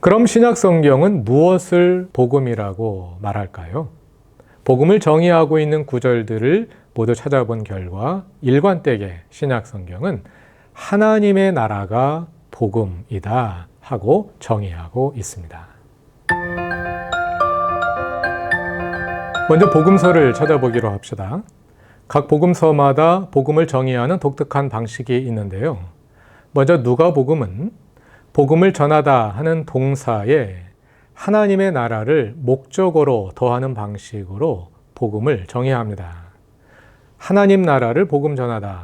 그럼 신약 성경은 무엇을 복음이라고 말할까요? 복음을 정의하고 있는 구절들을 모두 찾아본 결과 일관되게 신약 성경은 하나님의 나라가 복음이다 하고 정의하고 있습니다. 먼저 복음서를 찾아보기로 합시다. 각 복음서마다 복음을 정의하는 독특한 방식이 있는데요. 먼저 누가복음은 복음을 전하다 하는 동사에 하나님의 나라를 목적으로 더하는 방식으로 복음을 정의합니다. 하나님 나라를 복음 전하다.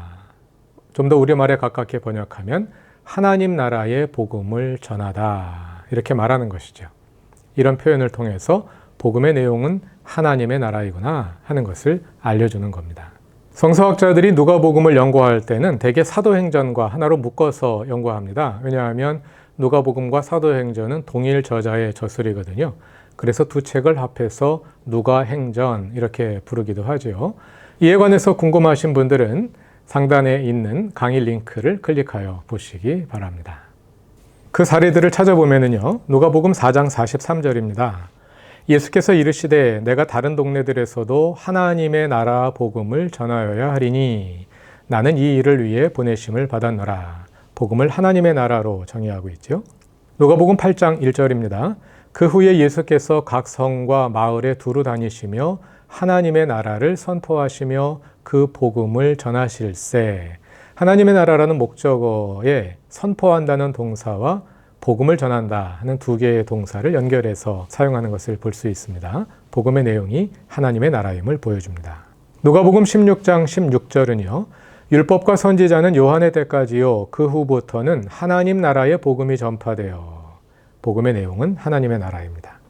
좀 더 우리말에 가깝게 번역하면 하나님 나라의 복음을 전하다. 이렇게 말하는 것이죠. 이런 표현을 통해서 복음의 내용은 하나님의 나라이구나 하는 것을 알려주는 겁니다. 성서학자들이 누가복음을 연구할 때는 대개 사도행전과 하나로 묶어서 연구합니다. 왜냐하면 누가복음과 사도행전은 동일 저자의 저술이거든요. 그래서 두 책을 합해서 누가행전 이렇게 부르기도 하지요. 이에 관해서 궁금하신 분들은 상단에 있는 강의 링크를 클릭하여 보시기 바랍니다. 그 사례들을 찾아보면요. 누가복음 4장 43절입니다. 예수께서 이르시되 내가 다른 동네들에서도 하나님의 나라 복음을 전하여야 하리니 나는 이 일을 위해 보내심을 받았노라. 복음을 하나님의 나라로 정의하고 있죠. 누가복음 8장 1절입니다. 그 후에 예수께서 각 성과 마을에 두루 다니시며 하나님의 나라를 선포하시며 그 복음을 전하실세. 하나님의 나라라는 목적어에 선포한다는 동사와 복음을 전한다 하는 두 개의 동사를 연결해서 사용하는 것을 볼 수 있습니다. 복음의 내용이 하나님의 나라임을 보여줍니다. 누가복음 16장 16절은요. 율법과 선지자는 요한의 때까지요. 그 후부터는 하나님 나라의 복음이 전파되어 복음의 내용은 하나님의 나라입니다.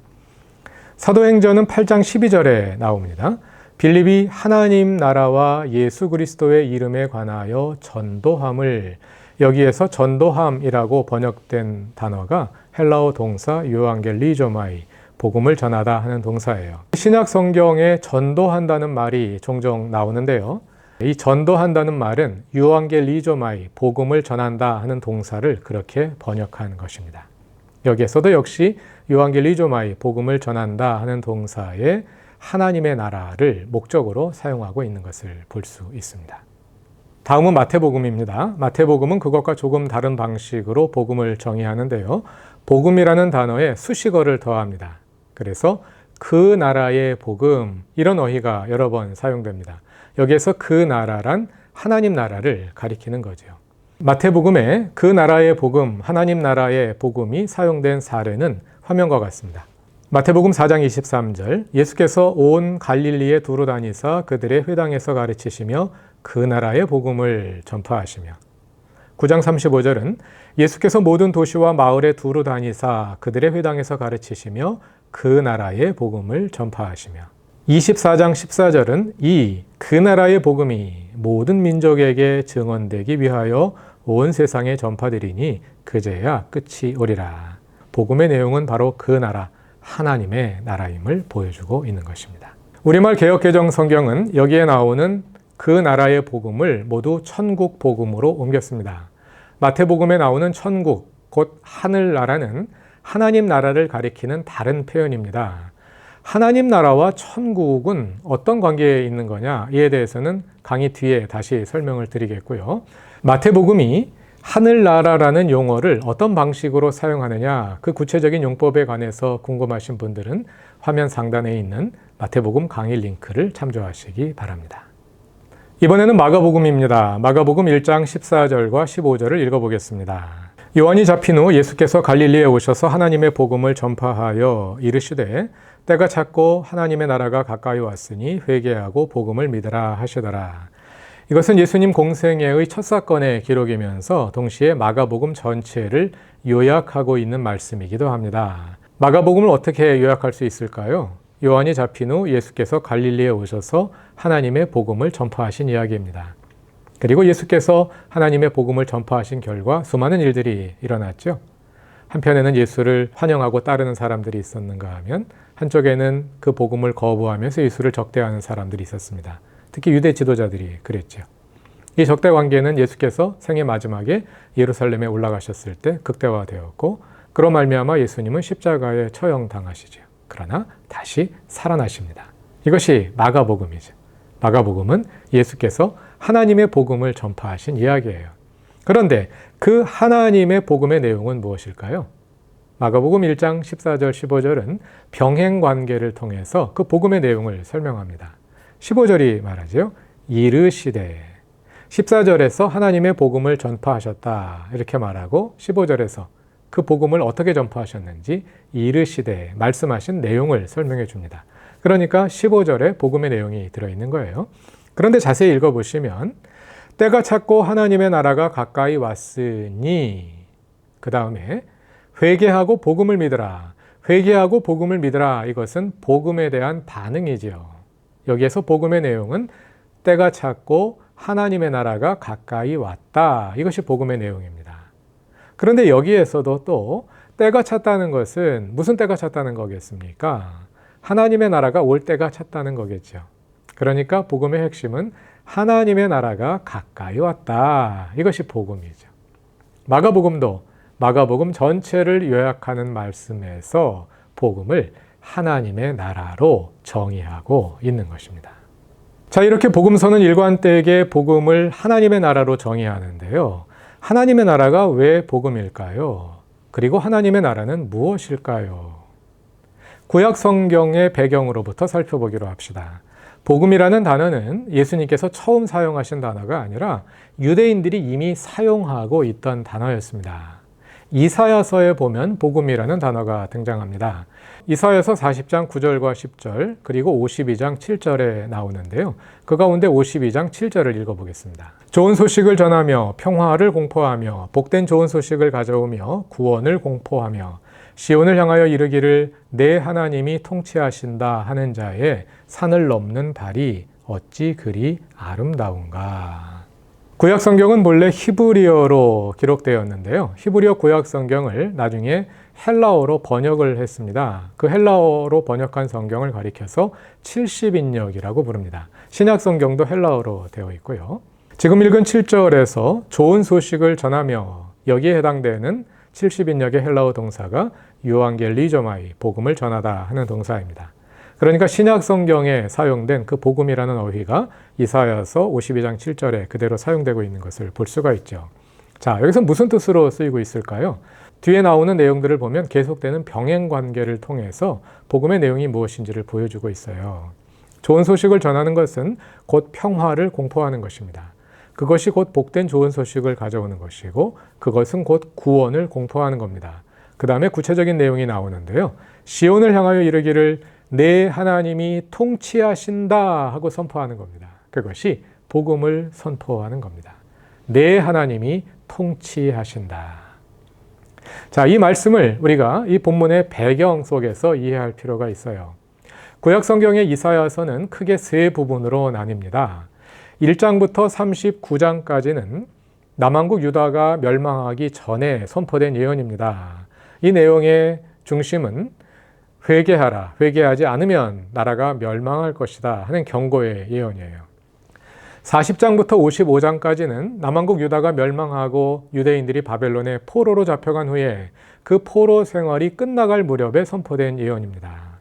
사도행전은 8장 12절에 나옵니다. 빌립이 하나님 나라와 예수 그리스도의 이름에 관하여 전도함을 여기에서 전도함이라고 번역된 단어가 헬라어 동사 유앙겔리조마이 복음을 전하다 하는 동사예요. 신약 성경에 전도한다는 말이 종종 나오는데요. 이 전도한다는 말은 유앙겔리조마이 복음을 전한다 하는 동사를 그렇게 번역한 것입니다. 여기에서도 역시 유앙겔리조마이 복음을 전한다 하는 동사에 하나님의 나라를 목적으로 사용하고 있는 것을 볼 수 있습니다. 다음은 마태복음입니다. 마태복음은 그것과 조금 다른 방식으로 복음을 정의하는데요. 복음이라는 단어에 수식어를 더합니다. 그래서 그 나라의 복음 이런 어휘가 여러 번 사용됩니다. 여기에서 그 나라란 하나님 나라를 가리키는 거죠. 마태복음에 그 나라의 복음, 하나님 나라의 복음이 사용된 사례는 화면과 같습니다. 마태복음 4장 23절 예수께서 온 갈릴리에 두루 다니사 그들의 회당에서 가르치시며 그 나라의 복음을 전파하시며 9장 35절은 예수께서 모든 도시와 마을에 두루 다니사 그들의 회당에서 가르치시며 그 나라의 복음을 전파하시며 24장 14절은 이 그 나라의 복음이 모든 민족에게 증언되기 위하여 온 세상에 전파되리니 그제야 끝이 오리라. 복음의 내용은 바로 그 나라 하나님의 나라임을 보여주고 있는 것입니다. 우리말 개혁개정 성경은 여기에 나오는 그 나라의 복음을 모두 천국 복음으로 옮겼습니다. 마태복음에 나오는 천국, 곧 하늘나라는 하나님 나라를 가리키는 다른 표현입니다. 하나님 나라와 천국은 어떤 관계에 있는 거냐? 이에 대해서는 강의 뒤에 다시 설명을 드리겠고요. 마태복음이 하늘나라라는 용어를 어떤 방식으로 사용하느냐, 그 구체적인 용법에 관해서 궁금하신 분들은 화면 상단에 있는 마태복음 강의 링크를 참조하시기 바랍니다. 이번에는 마가복음입니다. 마가복음 1장 14절과 15절을 읽어보겠습니다. 요한이 잡힌 후 예수께서 갈릴리에 오셔서 하나님의 복음을 전파하여 이르시되 때가 찼고 하나님의 나라가 가까이 왔으니 회개하고 복음을 믿으라 하시더라. 이것은 예수님 공생애의 첫 사건의 기록이면서 동시에 마가복음 전체를 요약하고 있는 말씀이기도 합니다. 마가복음을 어떻게 요약할 수 있을까요? 요한이 잡힌 후 예수께서 갈릴리에 오셔서 하나님의 복음을 전파하신 이야기입니다. 그리고 예수께서 하나님의 복음을 전파하신 결과 수많은 일들이 일어났죠. 한편에는 예수를 환영하고 따르는 사람들이 있었는가 하면 한쪽에는 그 복음을 거부하면서 예수를 적대하는 사람들이 있었습니다. 특히 유대 지도자들이 그랬죠. 이 적대 관계는 예수께서 생애 마지막에 예루살렘에 올라가셨을 때 극대화되었고 그로 말미암아 예수님은 십자가에 처형당하시죠. 그러나 다시 살아나십니다. 이것이 마가복음이죠. 마가복음은 예수께서 하나님의 복음을 전파하신 이야기예요. 그런데 그 하나님의 복음의 내용은 무엇일까요? 마가복음 1장 14절 15절은 병행 관계를 통해서 그 복음의 내용을 설명합니다. 15절이 말하지요. 이르시되 14절에서 하나님의 복음을 전파하셨다 이렇게 말하고 15절에서 그 복음을 어떻게 전파하셨는지 이르시되 말씀하신 내용을 설명해 줍니다. 그러니까 15절에 복음의 내용이 들어 있는 거예요. 그런데 자세히 읽어 보시면 때가 찼고 하나님의 나라가 가까이 왔으니 그 다음에 회개하고 복음을 믿으라. 회개하고 복음을 믿으라. 이것은 복음에 대한 반응이지요. 여기에서 복음의 내용은 때가 찼고 하나님의 나라가 가까이 왔다. 이것이 복음의 내용입니다. 그런데 여기에서도 또 때가 찼다는 것은 무슨 때가 찼다는 거겠습니까? 하나님의 나라가 올 때가 찼다는 거겠죠. 그러니까 복음의 핵심은 하나님의 나라가 가까이 왔다. 이것이 복음이죠. 마가복음도 마가복음 전체를 요약하는 말씀에서 복음을 하나님의 나라로 정의하고 있는 것입니다. 자, 이렇게 복음서는 일관되게 복음을 하나님의 나라로 정의하는데요. 하나님의 나라가 왜 복음일까요? 그리고 하나님의 나라는 무엇일까요? 구약 성경의 배경으로부터 살펴보기로 합시다. 복음이라는 단어는 예수님께서 처음 사용하신 단어가 아니라 유대인들이 이미 사용하고 있던 단어였습니다. 이사야서에 보면 복음이라는 단어가 등장합니다. 이사야서 40장 9절과 10절 그리고 52장 7절에 나오는데요. 그 가운데 52장 7절을 읽어보겠습니다. 좋은 소식을 전하며 평화를 공포하며 복된 좋은 소식을 가져오며 구원을 공포하며 시온을 향하여 이르기를 내 하나님이 통치하신다 하는 자의 산을 넘는 발이 어찌 그리 아름다운가. 구약 성경은 본래 히브리어로 기록되었는데요. 히브리어 구약 성경을 나중에 헬라어로 번역을 했습니다. 그 헬라어로 번역한 성경을 가리켜서 70인역이라고 부릅니다. 신약 성경도 헬라어로 되어 있고요. 지금 읽은 7절에서 좋은 소식을 전하며 여기에 해당되는 70인역의 헬라어 동사가 유앙겔리조마이 복음을 전하다 하는 동사입니다. 그러니까 신약 성경에 사용된 그 복음이라는 어휘가 이사야서 52장 7절에 그대로 사용되고 있는 것을 볼 수가 있죠. 자, 여기서 무슨 뜻으로 쓰이고 있을까요? 뒤에 나오는 내용들을 보면 계속되는 병행 관계를 통해서 복음의 내용이 무엇인지를 보여주고 있어요. 좋은 소식을 전하는 것은 곧 평화를 공포하는 것입니다. 그것이 곧 복된 좋은 소식을 가져오는 것이고 그것은 곧 구원을 공포하는 겁니다. 그 다음에 구체적인 내용이 나오는데요. 시온을 향하여 이르기를 내 하나님이 통치하신다 하고 선포하는 겁니다. 그것이 복음을 선포하는 겁니다. 내 하나님이 통치하신다. 자, 이 말씀을 우리가 이 본문의 배경 속에서 이해할 필요가 있어요. 구약 성경의 이사야서는 크게 세 부분으로 나뉩니다. 1장부터 39장까지는 남한국 유다가 멸망하기 전에 선포된 예언입니다. 이 내용의 중심은 회개하라. 회개하지 않으면 나라가 멸망할 것이다 하는 경고의 예언이에요. 40장부터 55장까지는 남한국 유다가 멸망하고 유대인들이 바벨론에 포로로 잡혀간 후에 그 포로 생활이 끝나갈 무렵에 선포된 예언입니다.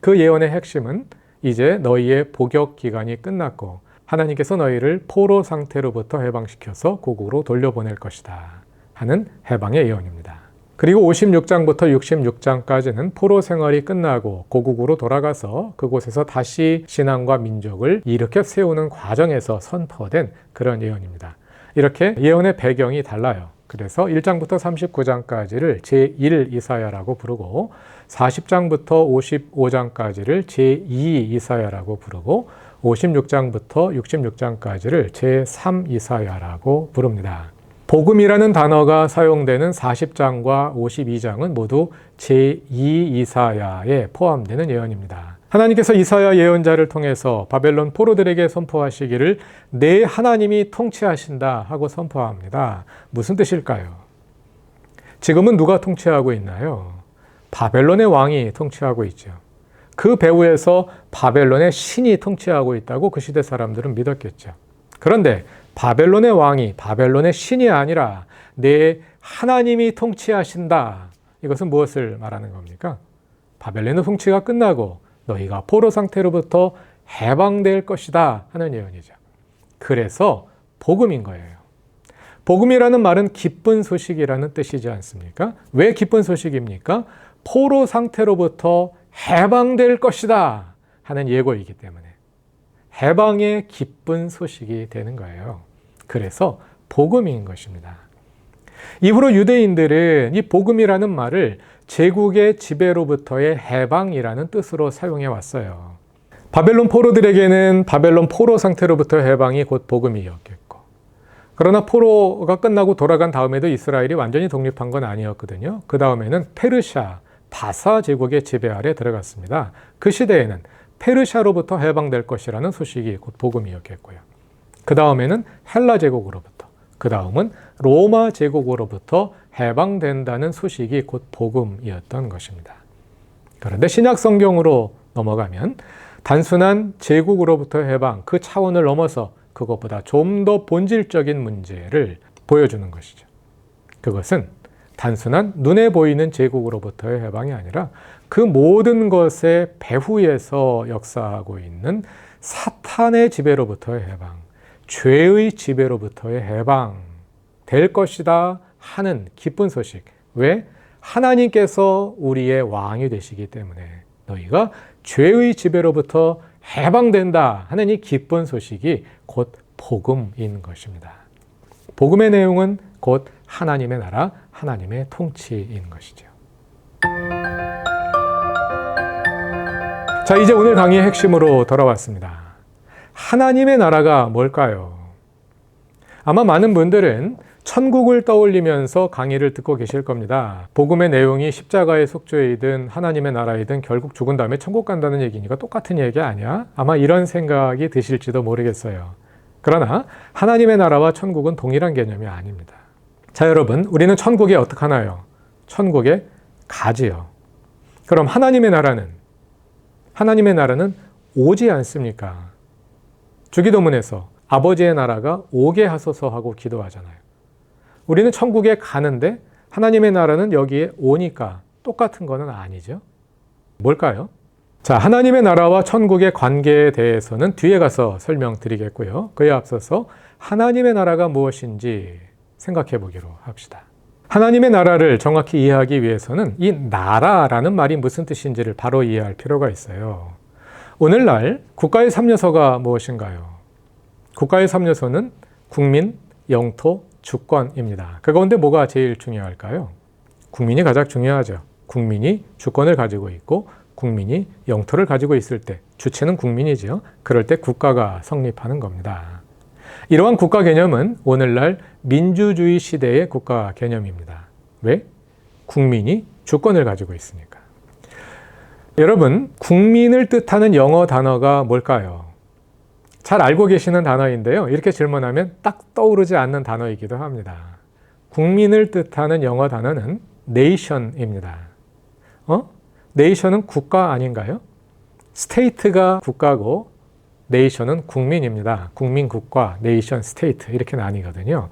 그 예언의 핵심은 이제 너희의 복역 기간이 끝났고 하나님께서 너희를 포로 상태로부터 해방시켜서 고국으로 돌려보낼 것이다 하는 해방의 예언입니다. 그리고 56장부터 66장까지는 포로 생활이 끝나고 고국으로 돌아가서 그곳에서 다시 신앙과 민족을 일으켜 세우는 과정에서 선포된 그런 예언입니다. 이렇게 예언의 배경이 달라요. 그래서 1장부터 39장까지를 제1 이사야라고 부르고 40장부터 55장까지를 제2 이사야라고 부르고 56장부터 66장까지를 제3 이사야라고 부릅니다. 복음이라는 단어가 사용되는 40장과 52장은 모두 제2 이사야에 포함되는 예언입니다. 하나님께서 이사야 예언자를 통해서 바벨론 포로들에게 선포하시기를 내 하나님이 통치하신다 하고 선포합니다. 무슨 뜻일까요? 지금은 누가 통치하고 있나요? 바벨론의 왕이 통치하고 있죠. 그 배후에서 바벨론의 신이 통치하고 있다고 그 시대 사람들은 믿었겠죠. 그런데 바벨론의 왕이 바벨론의 신이 아니라 내 하나님이 통치하신다. 이것은 무엇을 말하는 겁니까? 바벨론의 통치가 끝나고 너희가 포로 상태로부터 해방될 것이다 하는 예언이죠. 그래서 복음인 거예요. 복음이라는 말은 기쁜 소식이라는 뜻이지 않습니까? 왜 기쁜 소식입니까? 포로 상태로부터 해방될 것이다 하는 예고이기 때문에 해방의 기쁜 소식이 되는 거예요. 그래서 복음인 것입니다. 이후로 유대인들은 이 복음이라는 말을 제국의 지배로부터의 해방이라는 뜻으로 사용해 왔어요. 바벨론 포로들에게는 바벨론 포로 상태로부터 해방이 곧 복음이었겠고, 그러나 포로가 끝나고 돌아간 다음에도 이스라엘이 완전히 독립한 건 아니었거든요. 그 다음에는 페르시아, 바사 제국의 지배 아래 들어갔습니다. 그 시대에는 페르시아로부터 해방될 것이라는 소식이 곧 복음이었겠고요. 그 다음에는 헬라 제국으로부터, 그 다음은 로마 제국으로부터 해방된다는 소식이 곧 복음이었던 것입니다. 그런데 신약 성경으로 넘어가면 단순한 제국으로부터 해방 그 차원을 넘어서 그것보다 좀 더 본질적인 문제를 보여주는 것이죠. 그것은 단순한 눈에 보이는 제국으로부터의 해방이 아니라 그 모든 것의 배후에서 역사하고 있는 사탄의 지배로부터의 해방, 죄의 지배로부터의 해방 될 것이다 하는 기쁜 소식. 왜? 하나님께서 우리의 왕이 되시기 때문에 너희가 죄의 지배로부터 해방된다 하는 이 기쁜 소식이 곧 복음인 것입니다. 복음의 내용은 곧 하나님의 나라, 하나님의 통치인 것이죠. 자, 이제 오늘 강의의 핵심으로 돌아왔습니다. 하나님의 나라가 뭘까요? 아마 많은 분들은 천국을 떠올리면서 강의를 듣고 계실 겁니다. 복음의 내용이 십자가의 속죄이든 하나님의 나라이든 결국 죽은 다음에 천국 간다는 얘기니까 똑같은 얘기 아니야? 아마 이런 생각이 드실지도 모르겠어요. 그러나 하나님의 나라와 천국은 동일한 개념이 아닙니다. 자, 여러분, 우리는 천국에 어떻게 하나요? 천국에 가지요. 그럼 하나님의 나라는 하나님의 나라는 오지 않습니까? 주기도문에서 아버지의 나라가 오게 하소서 하고 기도하잖아요. 우리는 천국에 가는데 하나님의 나라는 여기에 오니까 똑같은 거는 아니죠. 뭘까요? 자, 하나님의 나라와 천국의 관계에 대해서는 뒤에 가서 설명드리겠고요. 그에 앞서서 하나님의 나라가 무엇인지 생각해 보기로 합시다. 하나님의 나라를 정확히 이해하기 위해서는 이 나라라는 말이 무슨 뜻인지를 바로 이해할 필요가 있어요. 오늘날 국가의 3요소가 무엇인가요? 국가의 3요소는 국민, 영토, 주권입니다. 그 가운데 뭐가 제일 중요할까요? 국민이 가장 중요하죠. 국민이 주권을 가지고 있고 국민이 영토를 가지고 있을 때 주체는 국민이죠. 그럴 때 국가가 성립하는 겁니다. 이러한 국가 개념은 오늘날 민주주의 시대의 국가 개념입니다. 왜? 국민이 주권을 가지고 있으니까. 여러분, 국민을 뜻하는 영어 단어가 뭘까요? 잘 알고 계시는 단어인데요. 이렇게 질문하면 딱 떠오르지 않는 단어이기도 합니다. 국민을 뜻하는 영어 단어는 nation입니다. 어? nation은 국가 아닌가요? state가 국가고 nation은 국민입니다. 국민 국가, nation, state 이렇게 나뉘거든요.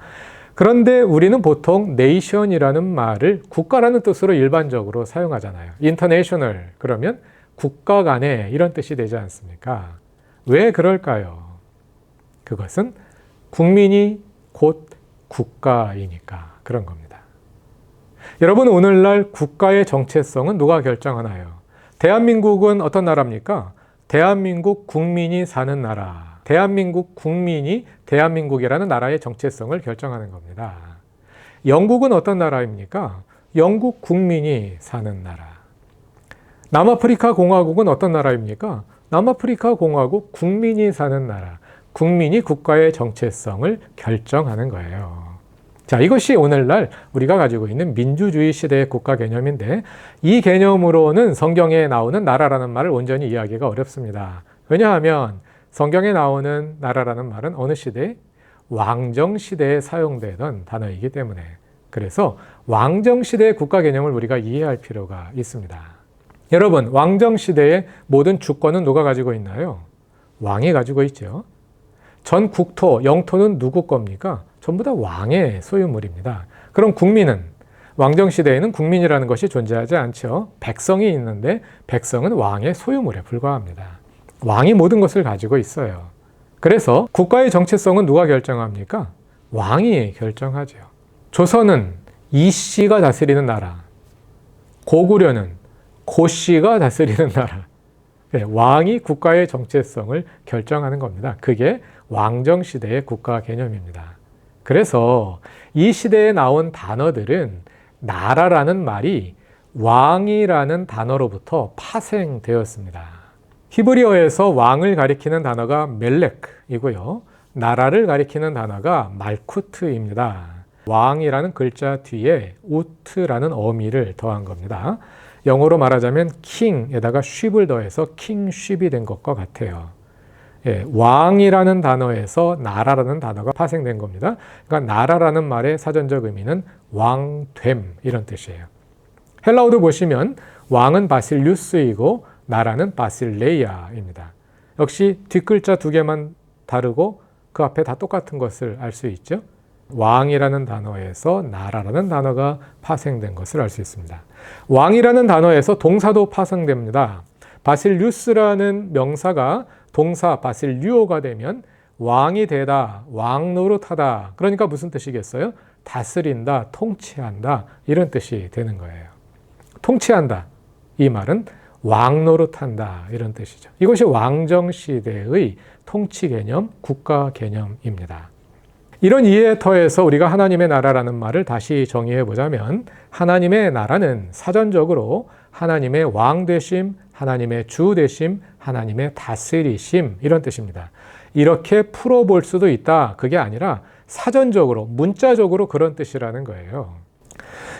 그런데 우리는 보통 nation이라는 말을 국가라는 뜻으로 일반적으로 사용하잖아요. international 그러면 국가 간의 이런 뜻이 되지 않습니까? 왜 그럴까요? 그것은 국민이 곧 국가이니까 그런 겁니다. 여러분, 오늘날 국가의 정체성은 누가 결정하나요? 대한민국은 어떤 나라입니까? 대한민국 국민이 사는 나라. 대한민국 국민이 대한민국이라는 나라의 정체성을 결정하는 겁니다. 영국은 어떤 나라입니까? 영국 국민이 사는 나라. 남아프리카 공화국은 어떤 나라입니까? 남아프리카 공화국 국민이 사는 나라. 국민이 국가의 정체성을 결정하는 거예요. 자, 이것이 오늘날 우리가 가지고 있는 민주주의 시대의 국가 개념인데 이 개념으로는 성경에 나오는 나라라는 말을 온전히 이해하기가 어렵습니다. 왜냐하면 성경에 나오는 나라라는 말은 어느 시대? 왕정 시대에 사용되던 단어이기 때문에 그래서 왕정 시대의 국가 개념을 우리가 이해할 필요가 있습니다. 여러분, 왕정 시대의 모든 주권은 누가 가지고 있나요? 왕이 가지고 있죠. 전 국토, 영토는 누구 겁니까? 전부 다 왕의 소유물입니다. 그럼 국민은 왕정 시대에는 국민이라는 것이 존재하지 않죠. 백성이 있는데 백성은 왕의 소유물에 불과합니다. 왕이 모든 것을 가지고 있어요. 그래서 국가의 정체성은 누가 결정합니까? 왕이 결정하죠. 조선은 이 씨가 다스리는 나라, 고구려는 고 씨가 다스리는 나라. 네, 왕이 국가의 정체성을 결정하는 겁니다. 그게 왕정 시대의 국가 개념입니다. 그래서 이 시대에 나온 단어들은 나라라는 말이 왕이라는 단어로부터 파생되었습니다. 히브리어에서 왕을 가리키는 단어가 멜렉이고요. 나라를 가리키는 단어가 말쿠트입니다. 왕이라는 글자 뒤에 우트라는 어미를 더한 겁니다. 영어로 말하자면 킹에다가 쉽을 더해서 킹쉽이 된 것과 같아요. 예, 왕이라는 단어에서 나라라는 단어가 파생된 겁니다. 그러니까 나라라는 말의 사전적 의미는 왕됨 이런 뜻이에요. 헬라어도 보시면 왕은 바실류스이고 나라는 바실레이아입니다. 역시 뒷글자 두 개만 다르고 그 앞에 다 똑같은 것을 알 수 있죠. 왕이라는 단어에서 나라라는 단어가 파생된 것을 알 수 있습니다. 왕이라는 단어에서 동사도 파생됩니다. 바실류스라는 명사가 동사 바실류오가 되면 왕이 되다, 왕 노릇하다. 그러니까 무슨 뜻이겠어요? 다스린다, 통치한다. 이런 뜻이 되는 거예요. 통치한다. 이 말은 왕 노릇한다. 이런 뜻이죠. 이것이 왕정 시대의 통치 개념, 국가 개념입니다. 이런 이해에 터해서 우리가 하나님의 나라라는 말을 다시 정의해 보자면 하나님의 나라는 사전적으로 하나님의 왕 되심, 하나님의 주 되심, 하나님의 다스리심 이런 뜻입니다. 이렇게 풀어 볼 수도 있다. 그게 아니라 사전적으로 문자적으로 그런 뜻이라는 거예요.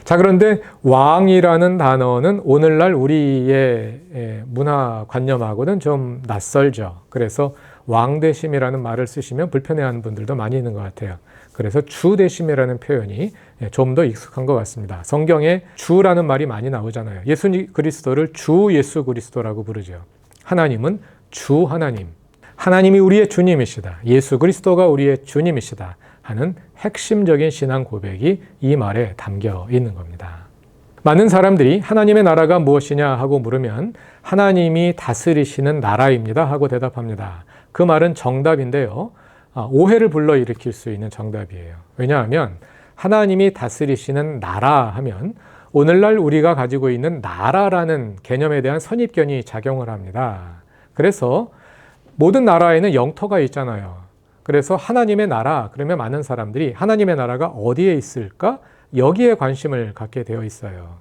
자, 그런데 왕이라는 단어는 오늘날 우리의 문화 관념하고는 좀 낯설죠. 그래서 왕 대심이라는 말을 쓰시면 불편해하는 분들도 많이 있는 것 같아요. 그래서 주 대심이라는 표현이 좀 더 익숙한 것 같습니다. 성경에 주라는 말이 많이 나오잖아요. 예수 그리스도를 주 예수 그리스도라고 부르죠. 하나님은 주 하나님. 하나님이 우리의 주님이시다. 예수 그리스도가 우리의 주님이시다. 하는 핵심적인 신앙 고백이 이 말에 담겨 있는 겁니다. 많은 사람들이 하나님의 나라가 무엇이냐 하고 물으면 하나님이 다스리시는 나라입니다 하고 대답합니다. 그 말은 정답인데요. 아, 오해를 불러일으킬 수 있는 정답이에요. 왜냐하면 하나님이 다스리시는 나라 하면 오늘날 우리가 가지고 있는 나라라는 개념에 대한 선입견이 작용을 합니다. 그래서 모든 나라에는 영토가 있잖아요. 그래서 하나님의 나라, 그러면 많은 사람들이 하나님의 나라가 어디에 있을까? 여기에 관심을 갖게 되어 있어요.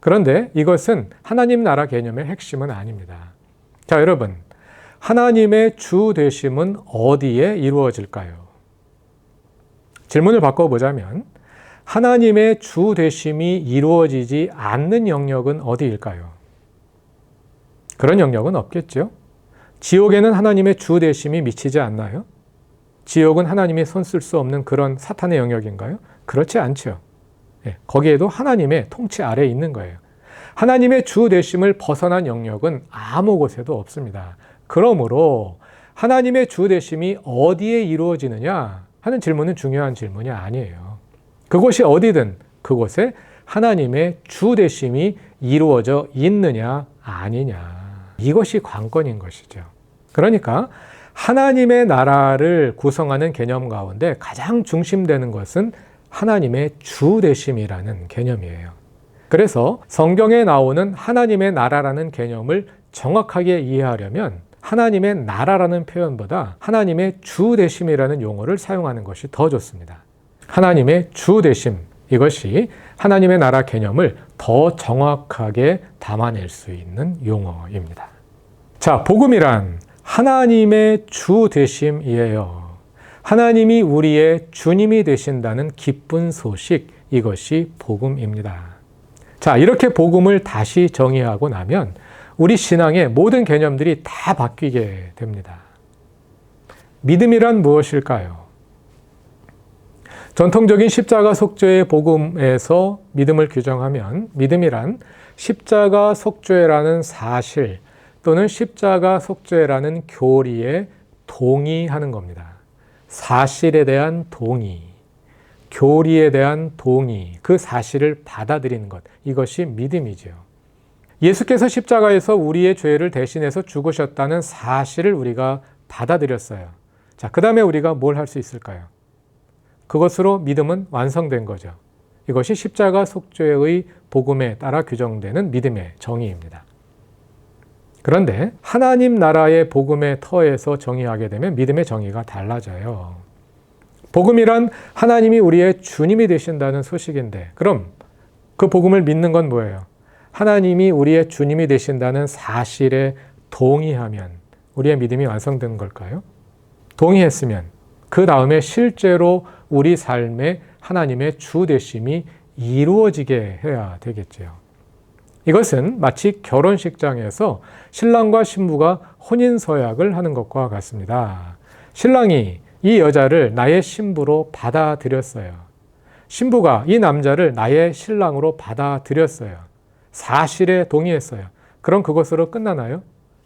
그런데 이것은 하나님 나라 개념의 핵심은 아닙니다. 자, 여러분. 하나님의 주 되심은 어디에 이루어질까요? 질문을 바꿔보자면, 하나님의 주 되심이 이루어지지 않는 영역은 어디일까요? 그런 영역은 없겠죠. 지옥에는 하나님의 주 되심이 미치지 않나요? 지옥은 하나님이 손 쓸 수 없는 그런 사탄의 영역인가요? 그렇지 않죠. 예, 거기에도 하나님의 통치 아래에 있는 거예요. 하나님의 주 되심을 벗어난 영역은 아무 곳에도 없습니다. 그러므로 하나님의 주 되심이 어디에 이루어지느냐 하는 질문은 중요한 질문이 아니에요. 그곳이 어디든 그곳에 하나님의 주 되심이 이루어져 있느냐 아니냐 이것이 관건인 것이죠. 그러니까 하나님의 나라를 구성하는 개념 가운데 가장 중심되는 것은 하나님의 주 되심이라는 개념이에요. 그래서 성경에 나오는 하나님의 나라라는 개념을 정확하게 이해하려면 하나님의 나라라는 표현보다 하나님의 주 되심이라는 용어를 사용하는 것이 더 좋습니다. 하나님의 주 되심 이것이 하나님의 나라 개념을 더 정확하게 담아낼 수 있는 용어입니다. 자, 복음이란 하나님의 주 되심이에요. 하나님이 우리의 주님이 되신다는 기쁜 소식 이것이 복음입니다. 자, 이렇게 복음을 다시 정의하고 나면 우리 신앙의 모든 개념들이 다 바뀌게 됩니다. 믿음이란 무엇일까요? 전통적인 십자가 속죄의 복음에서 믿음을 규정하면 믿음이란 십자가 속죄라는 사실 또는 십자가 속죄라는 교리에 동의하는 겁니다. 사실에 대한 동의. 교리에 대한 동의, 그 사실을 받아들이는 것. 이것이 믿음이지요. 예수께서 십자가에서 우리의 죄를 대신해서 죽으셨다는 사실을 우리가 받아들였어요. 자, 그 다음에 우리가 뭘 할 수 있을까요? 그것으로 믿음은 완성된 거죠. 이것이 십자가 속죄의 복음에 따라 규정되는 믿음의 정의입니다. 그런데 하나님 나라의 복음의 터에서 정의하게 되면 믿음의 정의가 달라져요. 복음이란 하나님이 우리의 주님이 되신다는 소식인데, 그럼 그 복음을 믿는 건 뭐예요? 하나님이 우리의 주님이 되신다는 사실에 동의하면 우리의 믿음이 완성되는 걸까요? 동의했으면 그 다음에 실제로 우리 삶에 하나님의 주 되심이 이루어지게 해야 되겠지요. 이것은 마치 결혼식장에서 신랑과 신부가 혼인 서약을 하는 것과 같습니다. 신랑이 이 여자를 나의 신부로 받아들였어요. 신부가 이 남자를 나의 신랑으로 받아들였어요. 사실에 동의했어요. 그럼 그것으로 끝나나요?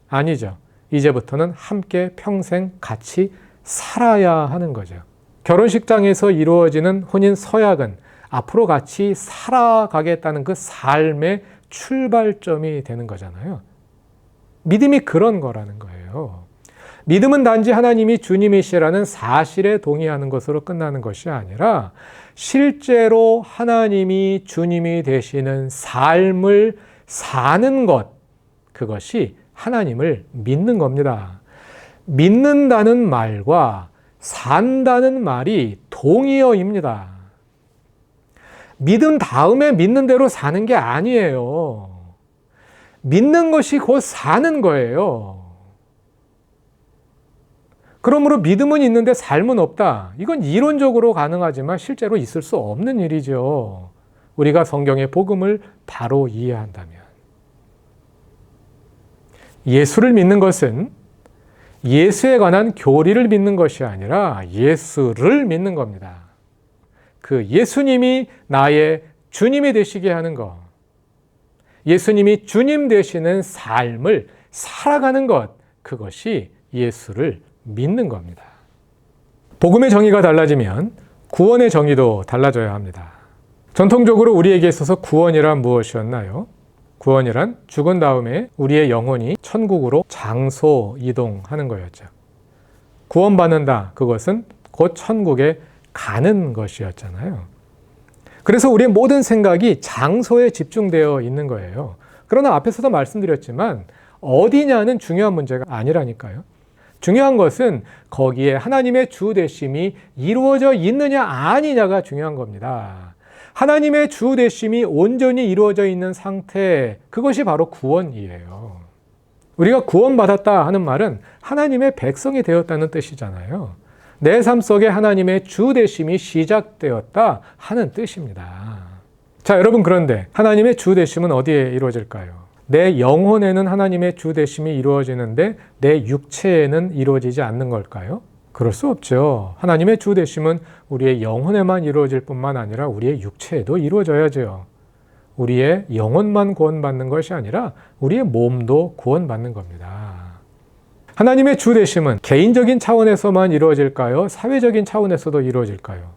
아니죠. 이제부터는 함께 평생 같이 살아야 하는 거죠. 결혼식장에서 이루어지는 혼인 서약은 앞으로 같이 살아가겠다는 그 삶의 출발점이 되는 거잖아요. 믿음이 그런 거라는 거예요. 믿음은 단지 하나님이 주님이시라는 사실에 동의하는 것으로 끝나는 것이 아니라 실제로 하나님이 주님이 되시는 삶을 사는 것, 그것이 하나님을 믿는 겁니다. 믿는다는 말과 산다는 말이 동의어입니다. 믿음 다음에 믿는 대로 사는 게 아니에요. 믿는 것이 곧 사는 거예요. 그러므로 믿음은 있는데 삶은 없다. 이건 이론적으로 가능하지만 실제로 있을 수 없는 일이죠. 우리가 성경의 복음을 바로 이해한다면. 예수를 믿는 것은 예수에 관한 교리를 믿는 것이 아니라 예수를 믿는 겁니다. 그 예수님이 나의 주님이 되시게 하는 것. 예수님이 주님 되시는 삶을 살아가는 것. 그것이 예수를 믿는 겁니다. 복음의 정의가 달라지면 구원의 정의도 달라져야 합니다. 전통적으로 우리에게 있어서 구원이란 무엇이었나요? 구원이란 죽은 다음에 우리의 영혼이 천국으로 장소 이동하는 거였죠. 구원받는다. 그것은 곧 천국에 가는 것이었잖아요. 그래서 우리의 모든 생각이 장소에 집중되어 있는 거예요. 그러나 앞에서도 말씀드렸지만 어디냐는 중요한 문제가 아니라니까요. 중요한 것은 거기에 하나님의 주 되심이 이루어져 있느냐 아니냐가 중요한 겁니다. 하나님의 주 되심이 온전히 이루어져 있는 상태, 그것이 바로 구원이에요. 우리가 구원받았다 하는 말은 하나님의 백성이 되었다는 뜻이잖아요. 내 삶 속에 하나님의 주 되심이 시작되었다 하는 뜻입니다. 자, 여러분 그런데 하나님의 주 되심은 어디에 이루어질까요? 내 영혼에는 하나님의 주 되심이 이루어지는데 내 육체에는 이루어지지 않는 걸까요? 그럴 수 없죠. 하나님의 주 되심은 우리의 영혼에만 이루어질 뿐만 아니라 우리의 육체에도 이루어져야죠. 우리의 영혼만 구원받는 것이 아니라 우리의 몸도 구원받는 겁니다. 하나님의 주 되심은 개인적인 차원에서만 이루어질까요? 사회적인 차원에서도 이루어질까요?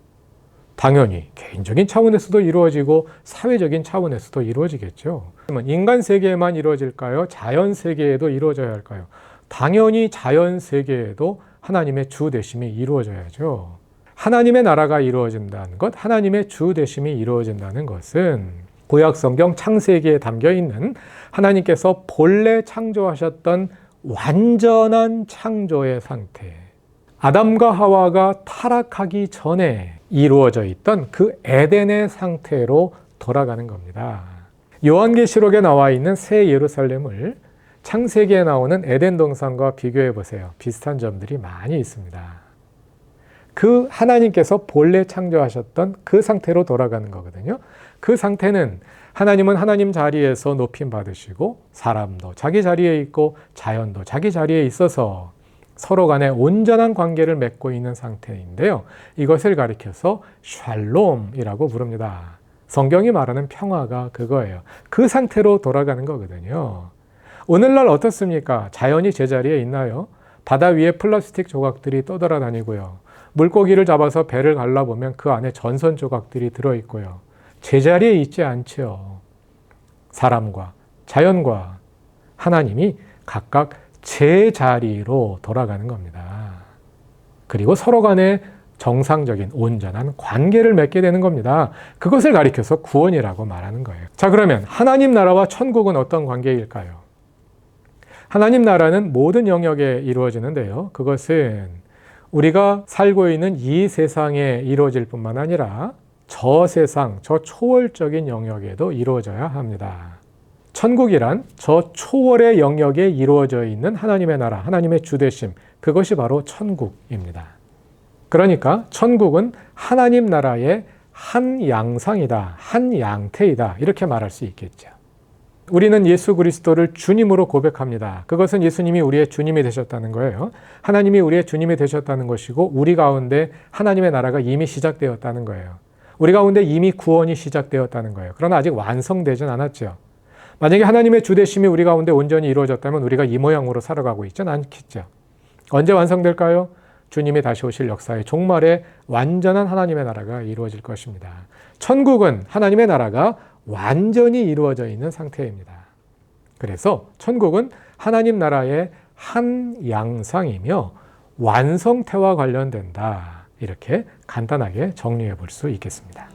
당연히 개인적인 차원에서도 이루어지고 사회적인 차원에서도 이루어지겠죠. 인간 세계에만 이루어질까요? 자연 세계에도 이루어져야 할까요? 당연히 자연 세계에도 하나님의 주 되심이 이루어져야죠. 하나님의 나라가 이루어진다는 것, 하나님의 주 되심이 이루어진다는 것은 구약 성경 창세기에 담겨 있는 하나님께서 본래 창조하셨던 완전한 창조의 상태. 아담과 하와가 타락하기 전에 이루어져 있던 그 에덴의 상태로 돌아가는 겁니다. 요한계시록에 나와 있는 새 예루살렘을 창세기에 나오는 에덴 동산과 비교해 보세요. 비슷한 점들이 많이 있습니다. 그 하나님께서 본래 창조하셨던 그 상태로 돌아가는 거거든요. 그 상태는 하나님은 하나님 자리에서 높임 받으시고 사람도 자기 자리에 있고 자연도 자기 자리에 있어서 서로 간에 온전한 관계를 맺고 있는 상태인데요. 이것을 가리켜서 샬롬이라고 부릅니다. 성경이 말하는 평화가 그거예요. 그 상태로 돌아가는 거거든요. 오늘날 어떻습니까? 자연이 제자리에 있나요? 바다 위에 플라스틱 조각들이 떠돌아다니고요. 물고기를 잡아서 배를 갈라보면 그 안에 전선 조각들이 들어있고요. 제자리에 있지 않죠. 사람과 자연과 하나님이 각각 제자리로 돌아가는 겁니다. 그리고 서로 간에 정상적인 온전한 관계를 맺게 되는 겁니다. 그것을 가리켜서 구원이라고 말하는 거예요. 자, 그러면 하나님 나라와 천국은 어떤 관계일까요? 하나님 나라는 모든 영역에 이루어지는데요. 그것은 우리가 살고 있는 이 세상에 이루어질 뿐만 아니라 저 세상, 저 초월적인 영역에도 이루어져야 합니다. 천국이란 저 초월의 영역에 이루어져 있는 하나님의 나라, 하나님의 주대심, 그것이 바로 천국입니다. 그러니까 천국은 하나님 나라의 한 양상이다, 한 양태이다, 이렇게 말할 수 있겠죠. 우리는 예수 그리스도를 주님으로 고백합니다. 그것은 예수님이 우리의 주님이 되셨다는 거예요. 하나님이 우리의 주님이 되셨다는 것이고, 우리 가운데 하나님의 나라가 이미 시작되었다는 거예요. 우리 가운데 이미 구원이 시작되었다는 거예요. 그러나 아직 완성되진 않았죠. 만약에 하나님의 주대심이 우리 가운데 온전히 이루어졌다면 우리가 이 모양으로 살아가고 있지는 않겠죠. 언제 완성될까요? 주님이 다시 오실 역사의 종말에 완전한 하나님의 나라가 이루어질 것입니다. 천국은 하나님의 나라가 완전히 이루어져 있는 상태입니다. 그래서 천국은 하나님 나라의 한 양상이며 완성태와 관련된다. 이렇게 간단하게 정리해 볼 수 있겠습니다.